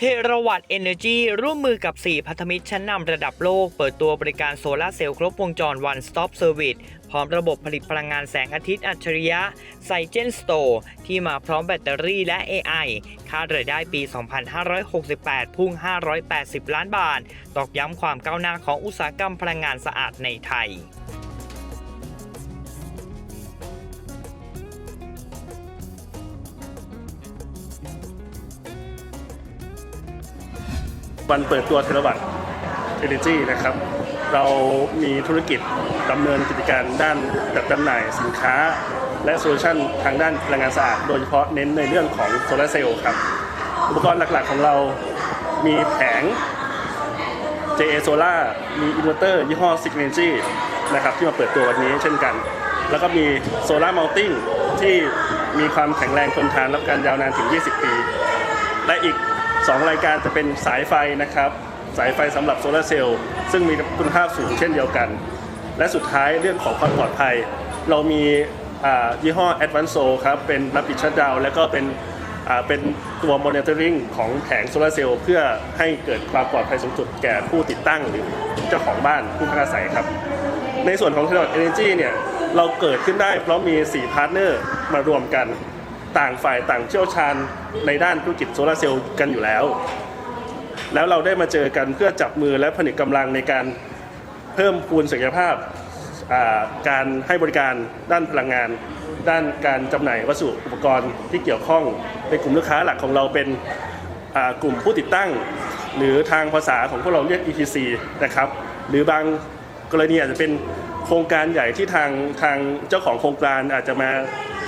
เทรวัตเอเนอร์จีร่วมมือกับ 4 พันธมิตรชั้นนำระดับโลก เปิดตัวบริการโซลาเซลล์ครบวงจร One Stop Service พร้อมระบบผลิตพลังงานแสงอาทิตย์อัจฉริยะไซเจนสโตร์ที่มาพร้อมแบตเตอรี่และ AI คาดรายได้ปี 2568 พุ่ง 580 ล้านบาท ตอกย้ำความก้าวหน้าของอุตสาหกรรมพลังงานสะอาดในไทย วันเปิดตัวเทเลวัตเอเนจีนะครับ เรามีธุรกิจดำเนินกิจการด้านจัดจำหน่ายสินค้า และโซลูชันทางด้านพลังงานสะอาดโดยเฉพาะเน้นในเรื่องของโซลาเซลล์ครับ อุปกรณ์หลักๆของเรามีแผง JA Solar มีอินเวอร์เตอร์ยี่ห้อ s i g n e r g y นะครับที่มาเปิดตัววันนี้เช่นกัน แล้วก็มีโซลาร์มัลติ n ที่มีความแข็งแรงทนทานและการยาวนานถึง 20 ปี และอีก 2 รายการจะเป็นสายไฟนะครับ สายไฟสำหรับโซลาร์เซลล์ซึ่งมีคุณภาพสูงเช่นเดียวกัน และสุดท้ายเรื่องของความปลอดภัย เรามียี่ห้อ Advance Sol ครับ เป็น Rapid Shutdown แล้วก็เป็นเป็นตัว Monitoring ของแผงโซลาร์เซลล์เพื่อให้เกิดความปลอดภัยสูงสุดแก่ผู้ติดตั้งหรือเจ้าของบ้านผู้พักอาศัยครับ ในส่วนของ t e l e n Energy เนี่ยเราเกิดขึ้นได้เพราะมี 4 พาร์ทเนอร์มารวมกัน ต่างฝ่ายต่างเชี่ยวชาญในด้านธุรกิจโซลาร์เซลล์กันอยู่แล้ว แล้วเราได้มาเจอกันเพื่อจับมือและผนึกกำลังในการเพิ่มพูนศักยภาพการให้บริการด้านพลังงาน ด้านการจำหน่ายวัสดุอุปกรณ์ที่เกี่ยวข้องในกลุ่มลูกค้าหลักของเราเป็นกลุ่มผู้ติดตั้ง หรือทางภาษาของพวกเราเรียก EPC นะครับ หรือบางกรณีอาจจะเป็น โครงการใหญ่ที่ทางทางเจ้าของโครงการอาจจะมา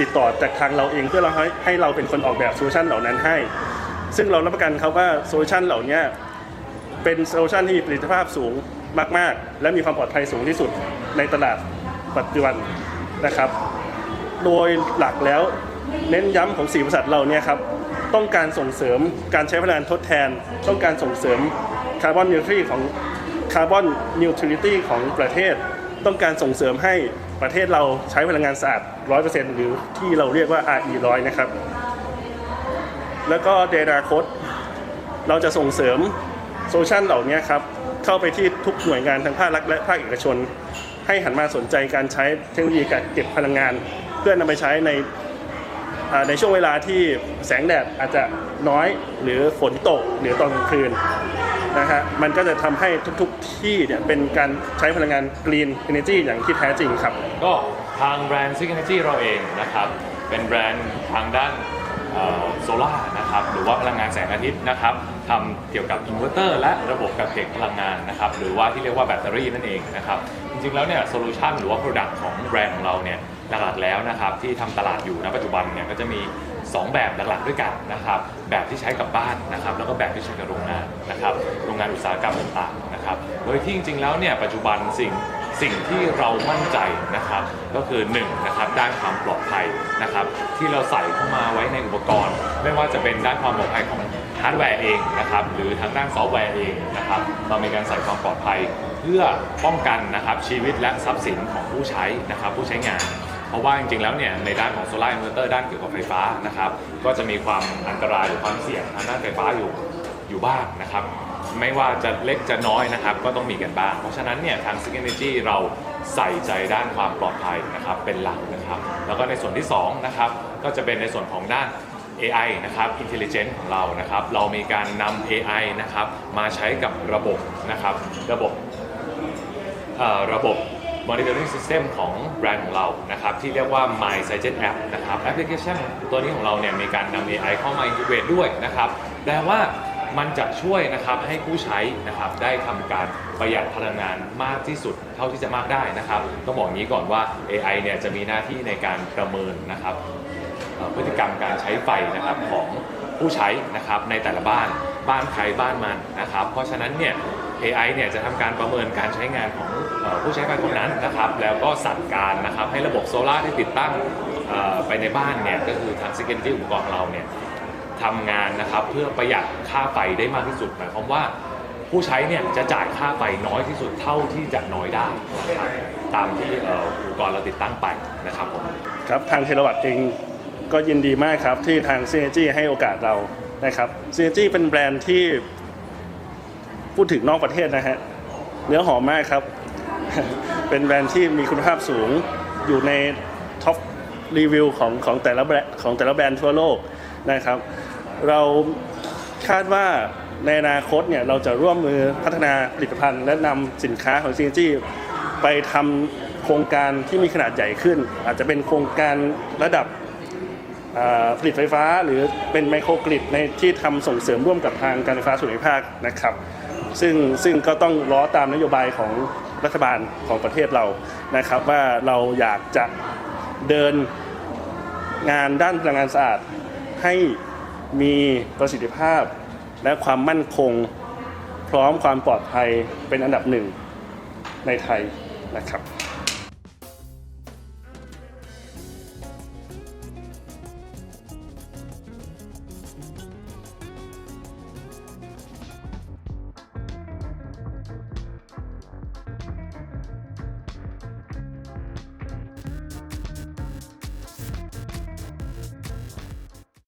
ติดต่อจากทางเราเองเพื่อเราให้ให้เราเป็นคนออกแบบโซลูชันเหล่านั้นให้ ซึ่งเรารับประกันครับว่าโซลูชันเหล่านี้เป็นโซลูชันที่มีประสิทธิภาพสูงมาก ๆ และมีความปลอดภัยสูงที่สุดในตลาดปัจจุบันนะครับ โดยหลักแล้วเน้นย้ำของสีบริษัทเราเนี่ยครับต้องการส่งเสริมการใช้พลังงานทดแทน ต้องการส่งเสริมคาร์บอนนิวทรีของคาร์บอนนิวทริตี้ของประเทศ ต้องการส่งเสริมให้ประเทศเราใช้พลังงานสะอาด 100%หรือที่เราเรียกว่า RE 100 นะครับ แล้วก็ในอนาคตเราจะส่งเสริมโซลูชันเหล่านี้ครับ เข้าไปที่ทุกหน่วยงานทั้งภาครัฐและภาคเอกชน ให้หันมาสนใจการใช้เทคโนโลยีการเก็บพลังงาน เพื่อนำไปใช้ในในช่วงเวลาที่แสงแดดอาจจะน้อยหรือฝนตกหรือตอนกลางคืน นะฮะมันก็จะทำให้ทุกๆที่เนี่ยเป็นการใช้พลังงาน Green Energy อย่างที่แท้จริงครับ ก็ทางแบรนด์ Signature เราเองนะครับ เป็นแบรนด์ทางด้านโซล่าร์นะครับหรือว่าพลังงานแสงอาทิตย์นะครับทำเกี่ยวกับอินเวอร์เตอร์และระบบกระเก็บพลังงานนะครับหรือว่าที่เรียกว่าแบตเตอรี่นั่นเองนะครับจริงๆแล้วเนี่ยโซลูชันหรือว่า Product ของแบรนด์ของเราเนี่ยหลักๆแล้วนะครับที่ทำตลาดอยู่ณปัจจุบันเนี่ยก็จะมี 2 แบบหลักๆด้วยกันนะครับแบบที่ใช้กับบ้านนะครับแล้วก็แบบที่ใช้กับโรงงานนะครับโรงงานอุตสาหกรรมต่างๆนะครับโดยที่จริงๆแล้วเนี่ยปัจจุบันสิ่งสิ่งที่เรามั่นใจนะครับก็คือ1นะครับด้านความปลอดภัยนะครับที่เราใส่เข้ามาไว้ในอุปกรณ์ ไม่ว่าจะเป็นด้านความปลอดภัยของฮาร์ดแวร์เองนะครับหรือทางด้านซอฟต์แวร์เองนะครับเรามีการใส่ความปลอดภัยเพื่อป้องกันนะครับชีวิตและทรัพย์สินของผู้ใช้นะครับผู้ใช้งาน เพราะว่าจริงๆแล้วเนี่ยในด้านของโซลาร์อินเวอร์เตอร์ด้านเกี่ยวกับไฟฟ้านะครับก็จะมีความอันตรายหรือความเสี่ยงทางด้านไฟฟ้าอยู่อยู่บ้างนะครับไม่ว่าจะเล็กจะน้อยนะครับ ก็ต้องมีกันบ้าง เพราะฉะนั้นเนี่ยทาง s i g n Energy เราใส่ใจด้านความปลอดภัยนะครับเป็นหลักนะครับ แล้วก็ในส่วนที่2นะครับก็จะเป็นในส่วนของด้าน AI นะครับ Intelligent ของเรานะครับ เรามีการนำ AI นะครับมาใช้กับระบบนะครับ ระบบเอ่อระบบ monitoring system ของแบรนด์ของเรานะครับที่เรียกว่า My s i g e t App นะครับแอปพลิเคชันตัวนี้ของเราเนี่ยมีการนำ AI เข้ามา integrate ด้วยนะครับแปลว่ามันจะช่วยนะครับให้ผู้ใช้นะครับได้ทำการประหยัดพลังงานมากที่สุดเท่าที่จะมากได้นะครับต้องบอกงี้ก่อนว่า AI เนี่ยจะมีหน้าที่ในการประเมินนะครับพฤติกรรมการใช้ไฟนะครับของผู้ใช้นะครับในแต่ละบ้านบ้านใครบ้านมันนะครับ เพราะฉะนั้นเนี่ย AI เนี่ยจะทำการประเมินการใช้งานของผู้ใช้ไฟคนนั้นนะครับ แล้วก็สั่งการนะครับให้ระบบโซลาร์ที่ติดตั้งไปในบ้านเนี่ยก็คือทาง Security อุปกรณ์เราเนี่ยทำงานนะครับเพื่อประหยัดค่าไฟได้มากที่สุดหมายความว่าผู้ใช้เนี่ยจะจ่ายค่าไฟน้อยที่สุดเท่าที่จะน้อยได้นะครับตามที่อุปกรณ์เราติดตั้งไปนะครับผมครับทางเทเลวัตเองก็ยินดีมากครับที่ทางซีเนจีให้โอกาสเรานะครับ Synergy เป็นแบรนด์ที่ พูดถึงนอกประเทศนะฮะ เนื้อหอมมากครับ เป็นแบรนด์ที่มีคุณภาพสูงอยู่ในท็อปรีวิวของของแต่ละแบรนด์ของแต่ละแบรนด์ทั่วโลกนะครับ เราคาดว่าในอนาคตเนี่ยเราจะร่วมมือพัฒนาผลิตภัณฑ์ และนำสินค้าของ Synergy ไปทำโครงการที่มีขนาดใหญ่ขึ้น อาจจะเป็นโครงการระดับผลิตไฟฟ้า หรือเป็นไมโครกริดในที่ทำส่งเสริมร่วมกับทางการไฟฟ้าส่วนภูมิภาคนะครับ ซึ่งซึ่งก็ต้องล้อตามนโยบายของรัฐบาลของประเทศเรานะครับ ว่าเราอยากจะเดินงานด้านพลังงานสะอาดให้มีประสิทธิภาพ และความมั่นคง พร้อมความปลอดภัยเป็นอันดับหนึ่งในไทยนะครับ